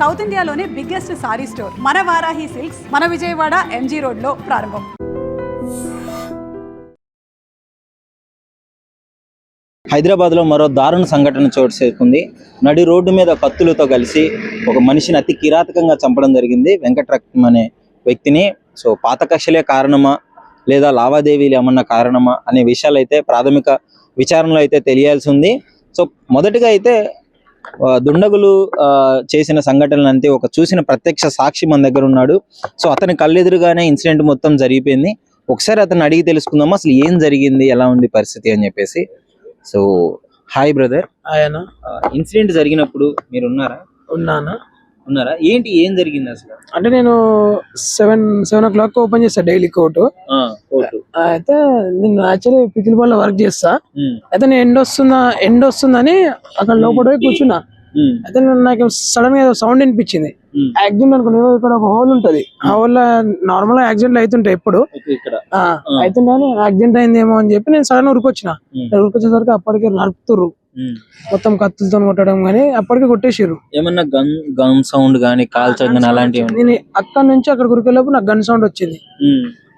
South ఇండియాలోనే biggest sari store. మన Varahi silks మన విజయవాడ ఎంజీ రోడ్లో ప్రారంభం. హైదరాబాద్లో మరో దారుణ సంఘటన చోటు చేసుకుంది. నడి రోడ్డు మీద కత్తులతో కలిసి ఒక మనిషిని అతి కిరాతకంగా చంపడం జరిగింది వెంకటరత్నం అనే వ్యక్తిని. సో పాత కక్షలే కారణమా? లేదా లావాదేవీలు ఏమన్నా కారణమా? అనే విషయాలు అయితే ప్రాథమిక విచారణలో అయితే తెలియాల్సి ఉంది. సో మొదటిగా అయితే దుండగులు ఆ, చేసిన సంఘటనలు అంతే ఒక చూసిన ప్రత్యక్ష సాక్షి మన దగ్గర ఉన్నాడు. సో అతని కళ్ళెదురుగానే ఇన్సిడెంట్ మొత్తం జరిగిపోయింది. ఒకసారి అతను అడిగి తెలుసుకుందాం అసలు ఏం జరిగింది ఎలా ఉంది పరిస్థితి అని చెప్పేసి. So hi brother. ఆయన ఇన్సిడెంట్ జరిగినప్పుడు మీరు ఉన్నారా? ఉన్నానా? ఉన్నారా? ఏంటి ఏం జరిగింది అసలు? అంటే నేను seven seven o'clock open చేస్తా డైలీ కోర్టు అయితే నేను యాక్చువల్లీ పికిల్ బాల్ వర్క్ చేస్తా. అయితే నేను ఎండ్ వస్తుందా ఎండ్ వస్తుందని అక్కడ లోపల పోయి కూర్చున్నా. అయితే నాకు సడన్గా సౌండ్ వినిపించింది. యాక్సిడెంట్ అనుకున్నా. ఇక్కడ ఒక హోల్ ఉంటది. ఆ హోల్ నార్మల్ యాక్సిడెంట్ అవుతుంటాయి ఎప్పుడు. అవుతుందని యాక్సిడెంట్ అయిందేమో అని చెప్పి నేను సడన్ ఉరికొచ్చిన ఉరికొచ్చేసరికి అప్పటికే ఉమ్. మొత్తం కత్తులతో కొట్టడం కానీ అప్పటికే కొట్టేసారు ఏమన్నా గన్ గన్ సౌండ్ గానీ కాల్చడం గానీ అలాంటివి? నేను అక్కడ నుంచి అక్కడ ఉరికేలోపు నాకు గన్ సౌండ్ వచ్చింది.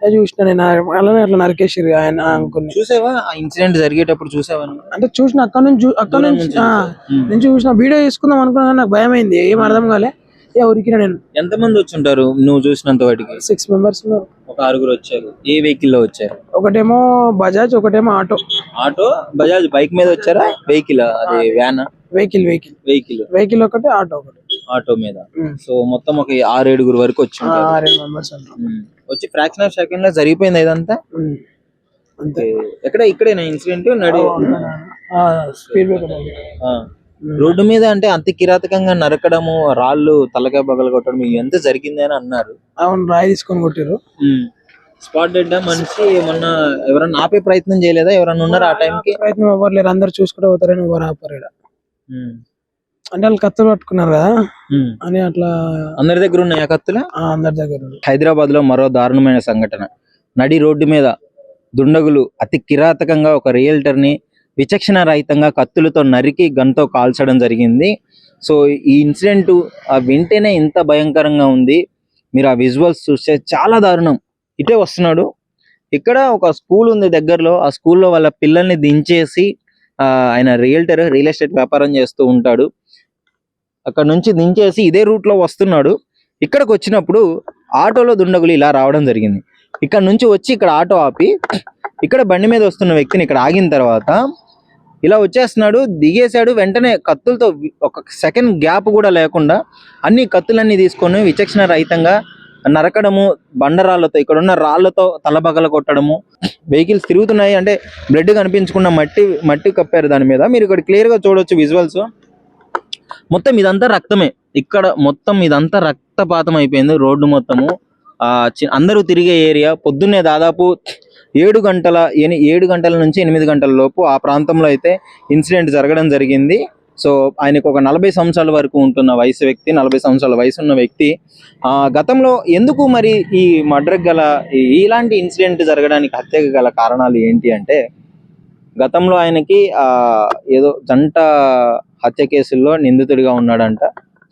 అది చూసిన నేను అలానే అట్లా నరికేసిరు ఆయన అనుకుని చూసావా? ఆ ఇన్సిడెంట్ జరిగేటప్పుడు చూసావా? అంటే చూసిన అక్కడ నుంచి అక్కడ నుంచి. నుంచి చూసిన వీడియో తీసుకుందాం అనుకున్నా కానీ నాకు భయం అయింది ఏం అర్థం కాలే. ఇక ఉరికిన నేను. ఎంతమంది వచ్చి ఉంటారు నువ్వు చూసినంత వాటికి? సిక్స్ మెంబర్స్ ఉన్నారు. ఒక ఆరుగురు వచ్చారు. ఏ వెహికల్లో వచ్చారు? ఒకటేమో బజాజ్ ఒకటేమో ఆటో. ఆటో? బజాజ్ బైక్ మీద వచ్చారా? వెహికల్ అది van vehicle vehicle vehicle vehicle ఒకటి ఆటో ఒకటి. ఆటో మీద. సో మొత్తం ఒక ఆరు ఏడుగురు వరకు వచ్చి ఆరేడు మెంబర్స్. వచ్చి ఫ్రాక్షన్ ఆఫ్ సెకండ్లో జరిగిపోయింది ఇదంతా. అంతే. ఎక్కడ ఇక్కడేనా? ఇన్సిడెంట్ నడి స్పీడ్ బ్రేకర్. రోడ్డు మీద అంటే అంత కిరాతకంగా నరకడము రాళ్ళు తలకాయ పగలు కొట్టడం ఎంత జరిగింది అని అన్నారు. అవును రాయి తీసుకొని కొట్టిరు స్పాట్ డెడ్ మనిషి ఏమన్నా ఎవరన్నా ఆపే ప్రయత్నం చేయలేదా? ఎవరన్నా ఉన్నారా ఆ టైంకి? ప్రయత్నం ఎవరు లేరు. అందరు చూసుకుంటూ పోతారని ఎవరు ఆపరు ఈడ. అంటే వాళ్ళు కత్తులు పట్టుకున్నారు కదా? అని అట్లా అందరి దగ్గర ఉన్నాయి ఆ కత్తుల? ఆ, అందరి దగ్గర. హైదరాబాద్లో మరో దారుణమైన సంఘటన. నడి రోడ్డు మీద దుండగులు అతి కిరాతకంగా ఒక రియల్టర్ని విచక్షణ రహితంగా కత్తులతో నరికి గన్తో కాల్చడం జరిగింది. సో ఈ ఇన్సిడెంట్ ఆ వింటేనే ఇంత భయంకరంగా ఉంది. మీరు ఆ విజువల్స్ చూస్తే చాలా దారుణం. ఇటే వస్తున్నాడు. ఇక్కడ ఒక స్కూల్ ఉంది దగ్గరలో. ఆ స్కూల్లో వాళ్ళ పిల్లల్ని దించేసి ఆయన రియల్టర్ రియల్ ఎస్టేట్ వ్యాపారం చేస్తూ ఉంటాడు. అక్కడ నుంచి దించేసి ఇదే రూట్లో వస్తున్నాడు. ఇక్కడికి వచ్చినప్పుడు ఆటోలో దుండగులు ఇలా రావడం జరిగింది. ఇక్కడ నుంచి వచ్చి ఇక్కడ ఆటో ఆపి ఇక్కడ బండి మీద వస్తున్న వ్యక్తిని ఇక్కడ ఆగిన తర్వాత ఇలా వచ్చేస్తున్నాడు దిగేశాడు వెంటనే కత్తులతో ఒక సెకండ్ గ్యాప్ కూడా లేకుండా అన్ని కత్తులన్నీ తీసుకొని విచక్షణ రహితంగా నరకడము బండరాళ్ళతో ఇక్కడ ఉన్న రాళ్ళతో తలబగల కొట్టడము వెహికల్స్ తిరుగుతున్నాయి. అంటే బ్లడ్ కనిపించకుండా మట్టి మట్టి కప్పారు దాని మీద. మీరు ఇక్కడ క్లియర్గా చూడొచ్చు విజువల్స్ మొత్తం ఇదంతా రక్తమే. ఇక్కడ మొత్తం ఇదంతా రక్తపాతం అయిపోయింది రోడ్డు మొత్తము. ఆ చి- అందరూ తిరిగే ఏరియా. పొద్దున్నే దాదాపు ఏడు గంటల ఎని- ఏడు గంటల నుంచి ఎనిమిది గంటల లోపు ఆ ప్రాంతంలో అయితే ఇన్సిడెంట్ జరగడం జరిగింది. సో ఆయనకు ఒక నలభై సంవత్సరాల వరకు ఉంటున్న వయసు వ్యక్తి నలభై సంవత్సరాల వయసు ఉన్న వ్యక్తి. ఆ గతంలో ఎందుకు మరి ఈ మర్డర్ గల ఇలాంటి ఇన్సిడెంట్ జరగడానికి హత్యకు గల కారణాలు ఏంటి అంటే గతంలో ఆయనకి ఆ ఏదో జంట హత్య కేసుల్లో నిందితుడిగా ఉన్నాడంట.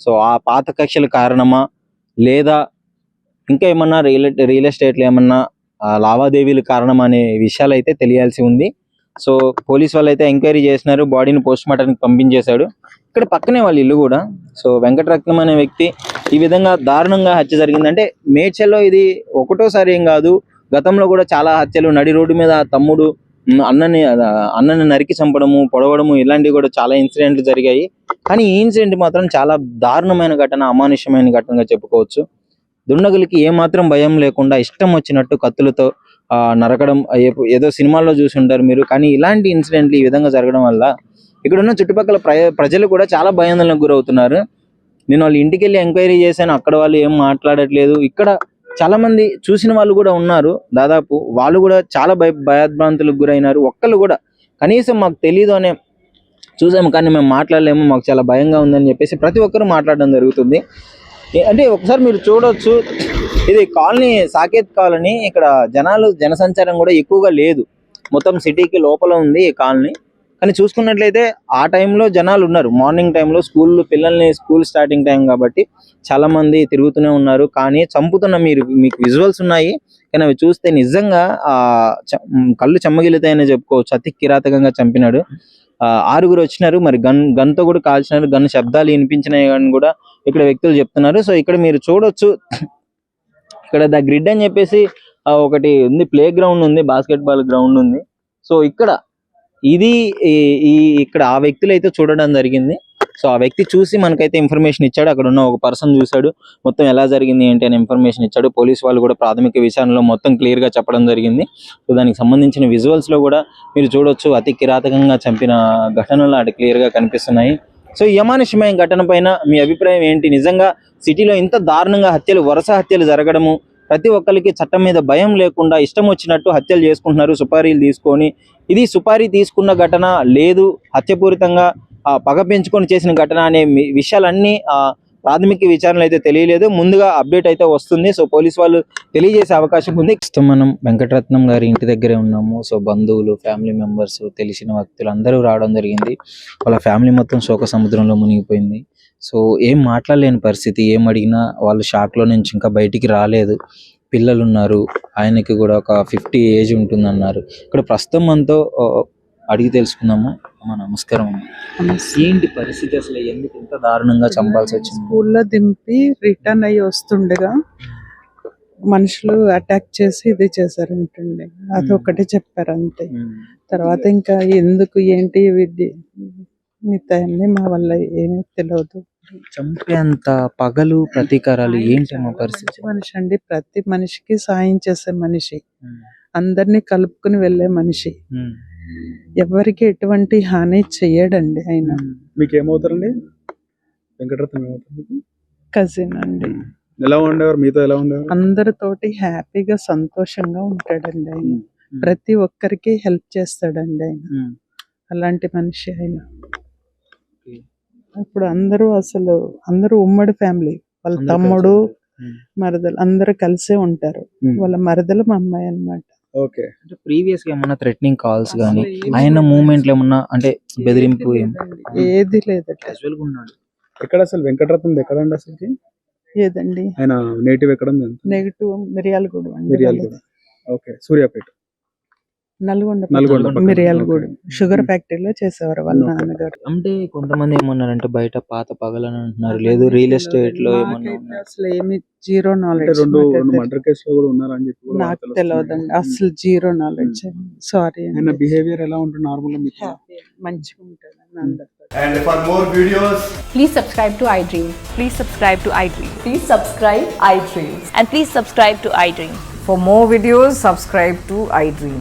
సో ఆ పాత కక్షల కారణమా? లేదా ఇంకా ఏమన్నా రియల్ రియల్ ఎస్టేట్లో ఏమన్నా లావాదేవీలు కారణం అనే విషయాలు అయితే తెలియాల్సి ఉంది. సో పోలీస్ వాళ్ళు అయితే ఎంక్వైరీ చేసినారు. బాడీని పోస్ట్ మార్టంకి పంపించేశాడు. ఇక్కడ పక్కనే వాళ్ళ ఇల్లు కూడా. సో వెంకటరత్నం అనే వ్యక్తి ఈ విధంగా దారుణంగా హత్య జరిగిందంటే మేడ్చల్లో ఇది ఒకటోసారి ఏం కాదు. గతంలో కూడా చాలా హత్యలు నడి రోడ్డు మీద తమ్ముడు అన్నని అన్నని నరికి చంపడము పొడవడము ఇలాంటివి కూడా చాలా ఇన్సిడెంట్లు జరిగాయి. కానీ ఈ ఇన్సిడెంట్ మాత్రం చాలా దారుణమైన ఘటన అమానుష్యమైన ఘటనగా చెప్పుకోవచ్చు. దుండగులకి ఏమాత్రం భయం లేకుండా ఇష్టం వచ్చినట్టు కత్తులతో ఆ, నరకడం ఏదో సినిమాల్లో చూసి ఉంటారు మీరు. కానీ ఇలాంటి ఇన్సిడెంట్లు ఈ విధంగా జరగడం వల్ల ఇక్కడ ఉన్న చుట్టుపక్కల ప్ర- ప్రజలు కూడా చాలా భయాందోళనకు గురవుతున్నారు. నేను వాళ్ళ ఇంటికి వెళ్ళి ఎంక్వైరీ చేశాను. అక్కడ వాళ్ళు ఏం మాట్లాడట్లేదు. ఇక్కడ చాలా మంది చూసిన వాళ్ళు కూడా ఉన్నారు. దాదాపు వాళ్ళు కూడా చాలా భయ భయభ్రాంతులకు గురైనారు. ఒక్కళ్ళు కూడా. కనీసం మాకు తెలియదు అనే చూసాము. కానీ మేము మాట్లాడలేము. మాకు చాలా భయంగా ఉందని చెప్పేసి ప్రతి ఒక్కరు మాట్లాడడం జరుగుతుంది. అంటే ఒకసారి మీరు చూడొచ్చు. ఇది కాలనీ సాకేత్ కాలనీ. ఇక్కడ జనాలు జనసంచారం కూడా ఎక్కువగా లేదు. మొత్తం సిటీకి లోపల ఉంది ఈ కాలనీ. కానీ చూసుకున్నట్లయితే ఆ టైంలో జనాలు ఉన్నారు. మార్నింగ్ టైంలో స్కూల్ పిల్లల్ని స్కూల్ స్టార్టింగ్ టైం కాబట్టి చాలా మంది తిరుగుతూనే ఉన్నారు. కానీ చంపుతున్న మీరు మీకు విజువల్స్ ఉన్నాయి. కానీ అవి చూస్తే నిజంగా ఆ కళ్ళు చెమ్మగిలుతాయని చెప్పుకోవచ్చు. అతి కిరాతకంగా చంపినాడు. ఆరుగురు వచ్చినారు మరి గన్ గన్తో కూడా కాల్చినారు గన్ శబ్దాలు వినిపించినాయి అని కూడా ఇక్కడ వ్యక్తులు చెప్తున్నారు. సో ఇక్కడ మీరు చూడొచ్చు ఇక్కడ ద గ్రిడ్ అని చెప్పేసి ఒకటి ఉంది ప్లే గ్రౌండ్ ఉంది బాస్కెట్ బాల్ గ్రౌండ్ ఉంది. సో ఇక్కడ ఇది ఈ- ఇక్కడ ఆ వ్యక్తులు అయితే చూడడం జరిగింది. సో ఆ వ్యక్తి చూసి మనకైతే ఇన్ఫర్మేషన్ ఇచ్చాడు. అక్కడ ఉన్న ఒక పర్సన్ చూశాడు. మొత్తం ఎలా జరిగింది ఏంటి అని ఇన్ఫర్మేషన్ ఇచ్చాడు. పోలీస్ వాళ్ళు కూడా ప్రాథమిక విషయంలో మొత్తం క్లియర్గా చెప్పడం జరిగింది. సో దానికి సంబంధించిన విజువల్స్లో కూడా మీరు చూడొచ్చు. అతి కిరాతకంగా చంపిన ఘటనలు అటు క్లియర్గా కనిపిస్తున్నాయి. సో యమానుషమైన ఘటన పైన మీ అభిప్రాయం ఏంటి? నిజంగా సిటీలో ఇంత దారుణంగా హత్యలు వరుస హత్యలు జరగడము ప్రతి ఒక్కరికి చట్టం మీద భయం లేకుండా ఇష్టం వచ్చినట్టు హత్యలు చేసుకుంటున్నారు సుపారీలు తీసుకొని. ఇది సుపారీ తీసుకున్న ఘటన లేదు. హత్యపూరితంగా పగ పెంచుకొని చేసిన ఘటన అనే విషయాలన్నీ ప్రాథమిక విచారణ అయితే తెలియలేదు. ముందుగా అప్డేట్ అయితే వస్తుంది. సో పోలీస్ వాళ్ళు తెలియజేసే అవకాశం ఉంది. నెక్స్ట్ మనం వెంకటరత్నం గారి ఇంటి దగ్గరే ఉన్నాము. సో బంధువులు ఫ్యామిలీ మెంబర్స్ తెలిసిన వ్యక్తులు అందరూ రావడం జరిగింది. వాళ్ళ ఫ్యామిలీ మొత్తం శోక సముద్రంలో మునిగిపోయింది. సో ఏం మాట్లాడలేని పరిస్థితి. ఏం అడిగినా వాళ్ళు షాక్లో నుంచి ఇంకా బయటికి రాలేదు. పిల్లలు ఉన్నారు ఆయనకి కూడా ఒక ఫిఫ్టీ ఏజ్ ఉంటుందన్నారు. ఇక్కడ ప్రస్తుతం మనతో అడిగి తెలుసుకుందాము? అమ్మ నమస్కారం అమ్మ. ఏంటి పరిస్థితి అసలు? ఎందుకు ఇంత దారుణంగా చంపాల్సి వచ్చింది? స్కూల్లో దింపి రిటర్న్ అయ్యి వస్తుండగా మనుషులు అటాక్ చేసి ఇది చేశారంటండి. అది ఒకటి చెప్పారు అంతే. తర్వాత ఇంకా ఎందుకు ఏంటి విద్య మిగతా అన్ని మా వల్ల ఏమీ తెలియదు చంపేంత పగలు ప్రతీకారాలు ఏంటి అమ్మ పరిస్థితి? మనిషి అండి. ప్రతి మనిషికి సాయం చేసే మనిషి. అందరినీ కలుపుకుని వెళ్ళే మనిషి. ఎవరికి ఎటువంటి హాని చెయ్యడండి ఆయన. మీకు ఏమవుతారండి వెంకటరత్నం? కజిన్ అండి. ఎలా ఉండేవారు? మీతో ఎలా ఉండేవారు? అందరితోటి హ్యాపీగా సంతోషంగా ఉంటాడండి ఆయన. ప్రతి ఒక్కరికి హెల్ప్ చేస్తాడండి ఆయన. అలాంటి మనిషి ఆయన. ఇప్పుడు అందరూ అసలు అందరూ ఉమ్మడి ఫ్యామిలీ. వాళ్ళ తమ్ముడు మరదలు అందరూ కలిసే ఉంటారు. వాళ్ళ మరదలు మా అమ్మాయి అన్నమాట. ఓకే. అంటే ప్రీవియస్గా ఏమన్నా థ్రెటనింగ్ కాల్స్ అసలు ఏమీ ఆయన లేదు. మూమెంట్లు ఏమన్నా అంటే బెదిరింపు ఏది లేదట క్యాజువల్గా ఉన్నాడు. ఎక్కడ అసలు? వెంకటరత్నం ఎక్కడండి అసలుకి ఏదండి? ఆయన నేటివ్ ఎక్కడ నెగిటివ్ మిరియాలగూడ అండి మిర్యాలగూడ. ఓకే. సూర్యాపేట. నల్గొండ. మిరియాలగూడ. షుగర్ ఫ్యాక్టరీలో చేసేవారు వాళ్ళ. నాన్నగారు అంటే కొంతమంది ఏమన్నారంటే బయట పాత పగలని అంటున్నారు లేదు రియల్ ఎస్టేట్లో ఏమన్నా. అసలు ఏమి జీరో అంటే నాలెడ్జ్ రెండు రెండు మర్డర్ కేసులో కూడా ఉన్నారని చెప్పి కూడా నాకు తెలియదండి వస్తున్నాయి. అసలు జీరో నాలెడ్జ్ సారీ ఆయన బిహేవియర్ ఎలా ఉంటుంది నార్మల్గా మీకు మంచిగా అందరితో And for more videos, Please subscribe to iDream. Please subscribe to iDream Please subscribe iDream. And please subscribe to iDream. For more videos, subscribe to iDream.